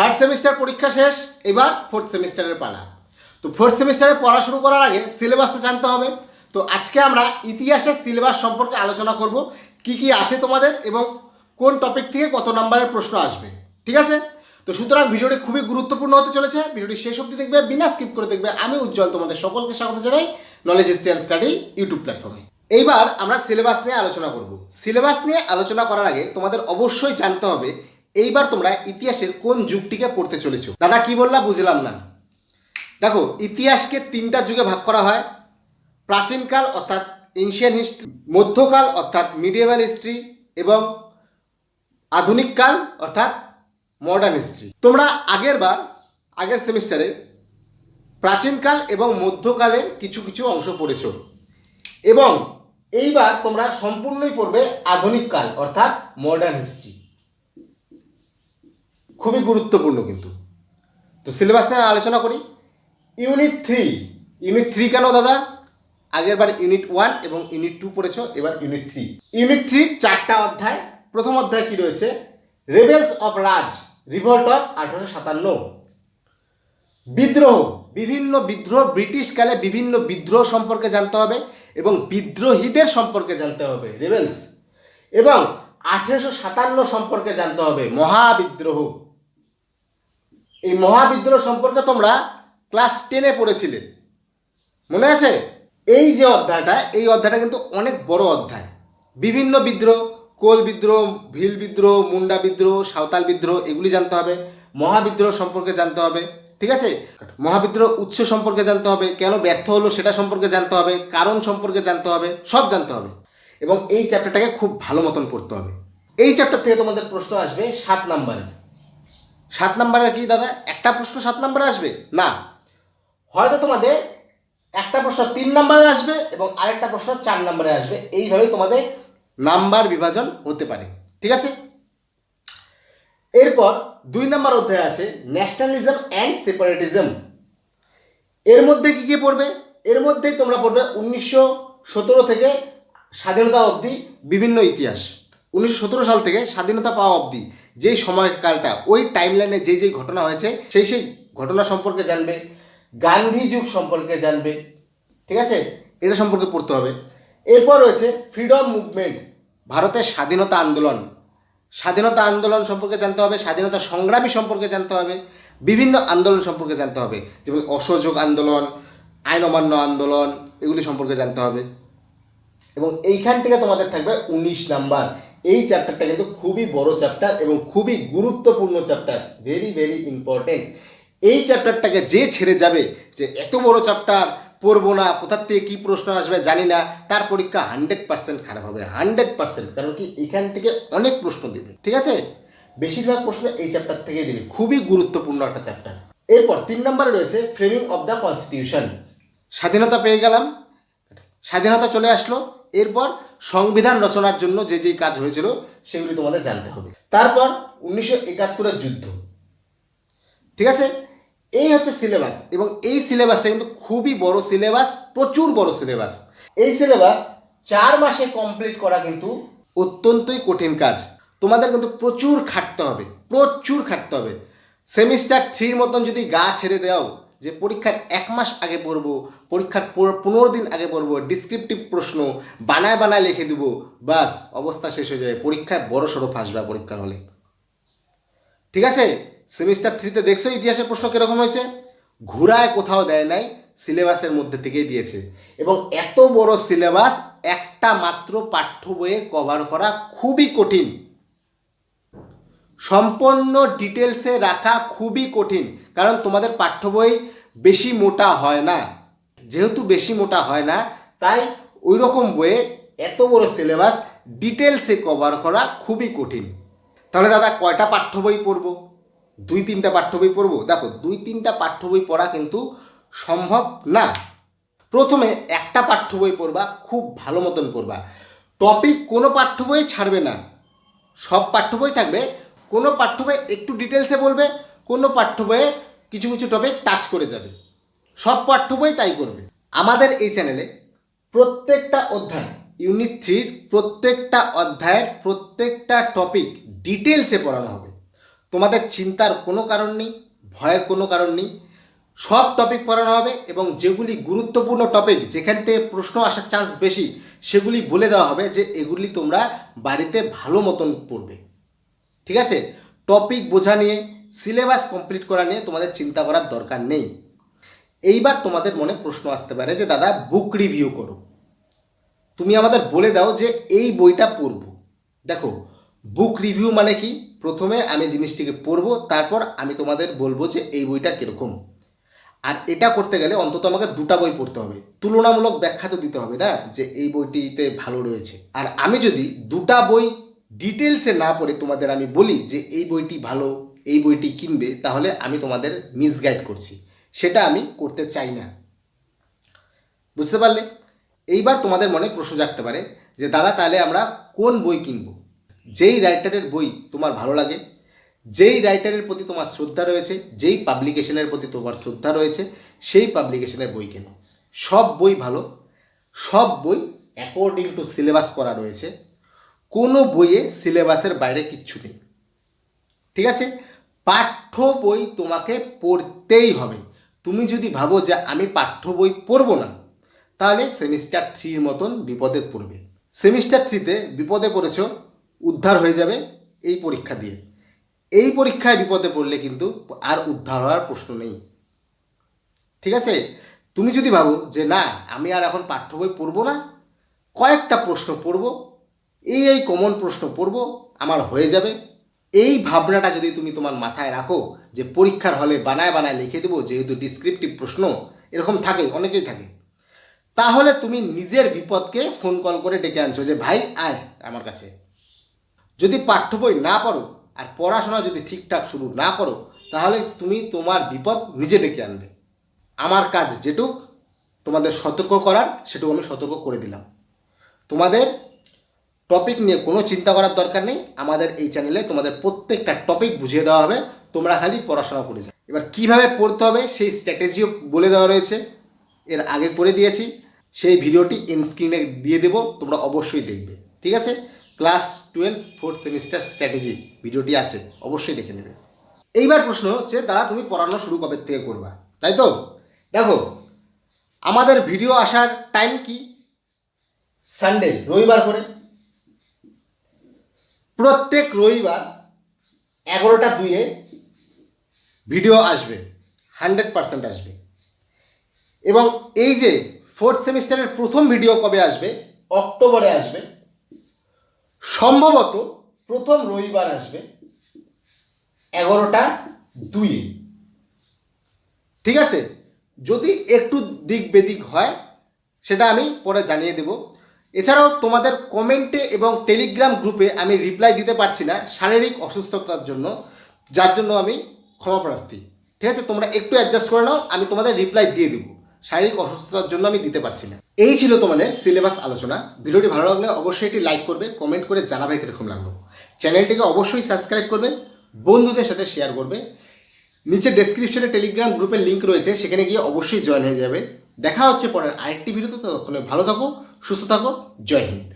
Third semester পরীক্ষা শেষ, এবার ফোর্থ সেমিস্টারের পালা। তো ফোর্থ সেমিস্টারে পড়া শুরু করার আগে সিলেবাসটা জানতে হবে। তো আজকে আমরা ইতিহাসের সিলেবাস সম্পর্কে আলোচনা করব, কি কি আছে তোমাদের এবং কোন টপিক থেকে কত নাম্বারের প্রশ্ন আসবে, ঠিক আছে? তো সুতরাং ভিডিওটি খুবই গুরুত্বপূর্ণ হতে চলেছে। ভিডিওটি শেষ অবধি দেখবে, বিনা স্কিপ করে দেখবে, আমি উজ্জ্বল তোমাদের সকলকে স্বাগত জানাই নলেজ স্ট্যান্ড স্টাডি ইউটিউব প্ল্যাটফর্মে এইবার আমরা সিলেবাস নিয়ে আলোচনা করব। সিলেবাস নিয়ে আলোচনা করার আগে তোমাদের অবশ্যই জানতে হবে এইবার তোমরা ইতিহাসের কোন যুগটিকে পড়তে চলেছো? দাদা, কি বললা? বুঝলাম না। দেখো, ইতিহাসকে তিনটা যুগে ভাগ করা হয়। প্রাচীনকাল অর্থাৎ এনশিয়ান হিস্ট্রি মধ্যকাল অর্থাৎ মিডিয়েভাল হিস্ট্রি এবং আধুনিক কাল অর্থাৎ মডার্ন হিস্ট্রি তোমরা আগের বার, আগের সেমিস্টারে প্রাচীনকাল এবং মধ্যকালের কিছু কিছু অংশ পড়েছ। এবং এইবার তোমরা সম্পূর্ণই পড়বে আধুনিক কাল অর্থাৎ মডার্ন হিস্ট্রি খুবই গুরুত্বপূর্ণ কিন্তু। তো সিলেবাস নিয়ে আলোচনা করি। ইউনিট থ্রি ইউনিট থ্রি কেন দাদা? আগের বার ইউনিট ওয়ান এবং ইউনিট টু পড়েছো, এবার ইউনিট থ্রি ইউনিট থ্রি চারটা অধ্যায়। প্রথম অধ্যায় কি রয়েছে? Rebels of Raj revolt of আঠারোশো সাতান্ন। বিদ্রোহ। বিভিন্ন বিদ্রোহ ব্রিটিশ কালে বিভিন্ন বিদ্রোহ সম্পর্কে জানতে হবে এবং বিদ্রোহীদের সম্পর্কে জানতে হবে। রেবেলস এবং আঠেরোশো সাতান্ন সম্পর্কে জানতে হবে। মহাবিদ্রোহ। এই মহাবিদ্রোহ সম্পর্কে তোমরা ক্লাস টেনে পড়েছিলে। মনে আছে? এই যে অধ্যায়টা, এই অধ্যায়টা কিন্তু অনেক বড় অধ্যায়। বিভিন্ন বিদ্রোহ, কোল বিদ্রোহ, ভিল বিদ্রোহ, মুন্ডা বিদ্রোহ, সাঁওতাল বিদ্রোহ, এগুলি জানতে হবে। মহাবিদ্রোহ সম্পর্কে জানতে হবে, ঠিক আছে? মহাবিদ্রোহ উৎস সম্পর্কে জানতে হবে, কেন ব্যর্থ হলো সেটা সম্পর্কে জানতে হবে, কারণ সম্পর্কে জানতে হবে, সব জানতে হবে। এবং এই চ্যাপ্টারটাকে খুব ভালো মতন পড়তে হবে। এই চ্যাপ্টার থেকে তোমাদের প্রশ্ন আসবে সাত নাম্বারের সাত নাম্বারের কি দাদা? একটা প্রশ্ন সাত নাম্বারে আসবে? না। হয়তো তোমাদের একটা প্রশ্ন তিন নম্বরে আসবে এবং আরেকটা প্রশ্ন চার নম্বরে আসবে। এইভাবেই তোমাদের নাম্বার বিভাজন হতে পারে। ঠিক আছে? এরপর দুই নাম্বার অধ্যায় আছে ন্যাশনালিজম অ্যান্ড সেপারেটিজম। এর মধ্যে কি কি পড়বে? এর মধ্যেই তোমরা পড়বে উনিশশো সতেরো থেকে স্বাধীনতা অবধি বিভিন্ন ইতিহাস। উনিশশো সতেরো সাল থেকে স্বাধীনতা পাওয়া অবধি। যেই সময়কালটা, ওই টাইমলাইনে যেই যেই ঘটনা হয়েছে, সেই সেই ঘটনা সম্পর্কে জানবে, গান্ধী যুগ সম্পর্কে জানবে, ঠিক আছে? এটা সম্পর্কে পড়তে হবে। এরপর রয়েছে ফ্রিডম মুভমেন্ট ভারতের স্বাধীনতা আন্দোলন। স্বাধীনতা আন্দোলন সম্পর্কে জানতে হবে, স্বাধীনতা সংগ্রামী সম্পর্কে জানতে হবে, বিভিন্ন আন্দোলন সম্পর্কে জানতে হবে, যেমন অসহযোগ আন্দোলন, আইন অমান্য আন্দোলন, এগুলি সম্পর্কে জানতে হবে। এবং এইখান থেকে তোমাদের থাকবে উনিশ নাম্বার। এই চ্যাপ্টারটা কিন্তু খুবই বড় চ্যাপ্টার এবং খুবই গুরুত্বপূর্ণ চ্যাপ্টার ভেরি ভেরি ইম্পর্টেন্ট এই চ্যাপ্টারটাকে যে ছেড়ে যাবে, যে এত বড় চ্যাপ্টার পড়ব না, কোথার থেকে কী প্রশ্ন আসবে জানি না, তার পরীক্ষা হান্ড্রেড পার্সেন্ট খারাপ হবে হান্ড্রেড পার্সেন্ট কারণ কি এখান থেকে অনেক প্রশ্ন দেবে, ঠিক আছে? বেশিরভাগ প্রশ্ন এই চ্যাপ্টার থেকেই দেবে, খুবই গুরুত্বপূর্ণ একটা চ্যাপ্টার এরপর তিন নম্বরে রয়েছে ফ্রেমিং অফ দ্য কনস্টিটিউশন স্বাধীনতা পেয়ে গেলাম, স্বাধীনতা চলে আসলো, এরপর সংবিধান রচনার জন্য যে যেই কাজ হয়েছিল, সেগুলি তোমাদের জানতে হবে। তারপর উনিশশো একাত্তরের যুদ্ধ। ঠিক আছে? এই হচ্ছে সিলেবাস এবং এই সিলেবাসটা কিন্তু খুবই বড় সিলেবাস প্রচুর বড় সিলেবাস এই সিলেবাস চার মাসে কমপ্লিট করা কিন্তু অত্যন্তই কঠিন কাজ। তোমাদের কিন্তু প্রচুর খাটতে হবে, প্রচুর খাটতে হবে। সেমিস্টার থ্রির মতন যদি গা ছেড়ে দাও যে পরীক্ষার এক মাস আগে পড়ব, পরীক্ষার পর- পনেরো দিন আগে পড়ব ডিসক্রিপটিভ প্রশ্ন বানায় বানায় লিখে দেবো, বাস, অবস্থা শেষ হয়ে যাবে। পরীক্ষায় বড় সড়ো ফাঁসবা পরীক্ষার হলে। ঠিক আছে? সেমিস্টার থ্রিতে দেখছ ইতিহাসের প্রশ্ন কীরকম হয়েছে? ঘুরায় কোথাও দেয় নাই সিলেবাসের মধ্যে থেকেই দিয়েছে। এবং এত বড় সিলেবাস একটা মাত্র পাঠ্য বইয়ে কভার করা খুবই কঠিন। সম্পূর্ণ ডিটেলসে রাখা খুবই কঠিন, কারণ তোমাদের পাঠ্য বই বেশি মোটা হয় না। যেহেতু বেশি মোটা হয় না, তাই ওই রকম বইয়ে এত বড় সিলেবাস ডিটেলসে কভার করা খুবই কঠিন। তাহলে দাদা, কয়টা পাঠ্য বই পড়ব? দুই তিনটা পাঠ্য বই পড়ব? দেখো, দুই তিনটা পাঠ্য বই পড়া কিন্তু সম্ভব না। প্রথমে একটা পাঠ্য বই পড়বা, খুব ভালো মতন পড়বা। টপিক কোনো পাঠ্য বই ছাড়বে না। সব পাঠ্য বই থাকবে কোনো পাঠ্য বই একটু ডিটেলসে বলবে, কোনো পাঠ্য বইয়ে কিছু কিছু টপিক টাচ করে যাবে। সব পাঠ্য বই তাই করবে। আমাদের এই চ্যানেলে প্রত্যেকটা অধ্যায় ইউনিট থ্রির প্রত্যেকটা অধ্যায়ের প্রত্যেকটা টপিক ডিটেলসে পড়ানো হবে। তোমাদের চিন্তার কোনো কারণ নেই, ভয়ের কোনো কারণ নেই। সব টপিক পড়ানো হবে এবং যেগুলি গুরুত্বপূর্ণ টপিক যেখান থেকে প্রশ্ন আসার চান্স বেশি, সেগুলি বলে দেওয়া হবে যে এগুলি তোমরা বাড়িতে ভালো মতন পড়বে। ঠিক আছে? টপিক বোঝা নিয়ে সিলেবাস কমপ্লিট করা নিয়ে তোমাদের চিন্তা করার দরকার নেই। এইবার তোমাদের মনে প্রশ্ন আসতে পারে যে, দাদা বুক রিভিউ করো। তুমি আমাদের বলে দাও যে, এই বইটা পড়ব। দেখো বুক রিভিউ মানে কি? প্রথমে আমি জিনিসটিকে পড়ব, তারপর আমি তোমাদের বলব যে, এই বইটা কীরকম? আর এটা করতে গেলে অন্তত আমাকে দুটা বই পড়তে হবে। তুলনামূলক ব্যাখ্যা তো দিতে হবে না, যে এই বইটিতে ভালো রয়েছে। আর আমি যদি দুটা বই ডিটেলসে না পড়ে তোমাদের আমি বলি যে এই বইটি ভালো, এই বইটি কিনবে, তাহলে আমি তোমাদের মিসগাইড করছি। সেটা আমি করতে চাই না। বুঝতে পারলে? এইবার তোমাদের মনে প্রশ্ন জাগতে পারে যে, দাদা, তাহলে আমরা কোন বই কিনব? যেই রাইটারের বই তোমার ভালো লাগে, যেই রাইটারের প্রতি তোমার শ্রদ্ধা রয়েছে, যেই পাবলিকেশনের প্রতি তোমার শ্রদ্ধা রয়েছে, সেই পাবলিকেশনের বই কেনো? সব বই ভালো, সব বই অ্যাকর্ডিং টু সিলেবাস করা রয়েছে। কোনো বইয়ে সিলেবাসের বাইরে কিচ্ছু নেই। ঠিক আছে? পাঠ্য বই তোমাকে পড়তেই হবে। তুমি যদি ভাবো যে আমি পাঠ্য বই পড়ব না, তাহলে সেমিস্টার থ্রির মতন বিপদে পড়বে। সেমিস্টার থ্রিতে বিপদে পড়েছ, উদ্ধার হয়ে যাবে এই পরীক্ষা দিয়ে। এই পরীক্ষায় বিপদে পড়লে কিন্তু আর উদ্ধার হওয়ার প্রশ্ন নেই। ঠিক আছে? তুমি যদি ভাবো যে না, আমি আর এখন পাঠ্য বই পড়ব না, কয়েকটা প্রশ্ন পড়ব এই এই কমন প্রশ্ন পড়ব, আমার হয়ে যাবে। এই ভাবনাটা যদি তুমি তোমার মাথায় রাখো, যে পরীক্ষার হলে বানায় বানায় লিখে দেবো, যেহেতু ডিসক্রিপটিভ প্রশ্ন, এরকম থাকে, অনেকেই থাকে। তাহলে তুমি নিজের বিপদকে ফোন কল করে ডেকে আনছো যে, ভাই, আয় আমার কাছে। যদি পাঠ্য বই না পড়ো, আর পড়াশোনা যদি ঠিকঠাক শুরু না করো, তাহলে তুমি তোমার বিপদ নিজে ডেকে আনবে। আমার কাজ যেটুক, তোমাদের সতর্ক করার, সেটুকু আমি সতর্ক করে দিলাম। তোমাদের টপিক নিয়ে কোনো চিন্তা করার দরকার নেই। আমাদের এই চ্যানেলে তোমাদের প্রত্যেকটা টপিক বুঝিয়ে দেওয়া হবে। তোমরা খালি পড়াশোনা করে যাও। এবার কীভাবে পড়তে হবে সেই স্ট্র্যাটেজিও বলে দেওয়া রয়েছে। এর আগে করে দিয়েছি। সেই ভিডিওটি স্ক্রিনে দিয়ে দেবো। তোমরা অবশ্যই দেখবে। ঠিক আছে? Class twelve fourth semester strategy ভিডিওটি আছে। অবশ্যই দেখে নেবে। এইবার প্রশ্ন হচ্ছে, দাদা তুমি পড়ানো শুরু কবে থেকে করবা? তাই তো? দেখো, আমাদের ভিডিও আসার টাইম কি? সানডে রবিবার করে। প্রত্যেক রবিবার এগারোটা দুয়ে ভিডিও আসবে, হান্ড্রেড পার্সেন্ট আসবে। এবং এই যে ফোর্থ সেমিস্টারের প্রথম ভিডিও কবে আসবে? অক্টোবরে আসবে। সম্ভবত প্রথম রবিবার আসবে এগারোটা দুইয়ে। ঠিক আছে? যদি একটু দিক বেদিক হয়, সেটা আমি পরে জানিয়ে দেব। এছাড়াও তোমাদের কমেন্টে এবং টেলিগ্রাম গ্রুপে আমি রিপ্লাই দিতে পারছি না শারীরিক অসুস্থতার জন্য, যার জন্য আমি ক্ষমা প্রার্থী। ঠিক আছে, তোমরা একটু অ্যাডজাস্ট করে নাও, আমি তোমাদের রিপ্লাই দিয়ে দেবো। শারীরিক অসুস্থতার জন্য আমি দিতে পারছি না। এই ছিল তোমাদের সিলেবাস আলোচনা। ভিডিওটি ভালো লাগলে অবশ্যই এটি লাইক করবে কমেন্ট করে জানাবে কীরকম লাগল। চ্যানেলটিকে অবশ্যই সাবস্ক্রাইব করবে, বন্ধুদের সাথে শেয়ার করবে। নিচে ডেসক্রিপশনে টেলিগ্রাম গ্রুপের লিঙ্ক রয়েছে, সেখানে গিয়ে অবশ্যই জয়েন হয়ে যাবে। দেখা হচ্ছে পরের আরেকটি ভিডিওতে, ততক্ষণে ভালো থাকো। সুস্থ থাকো জয় হিন্দ।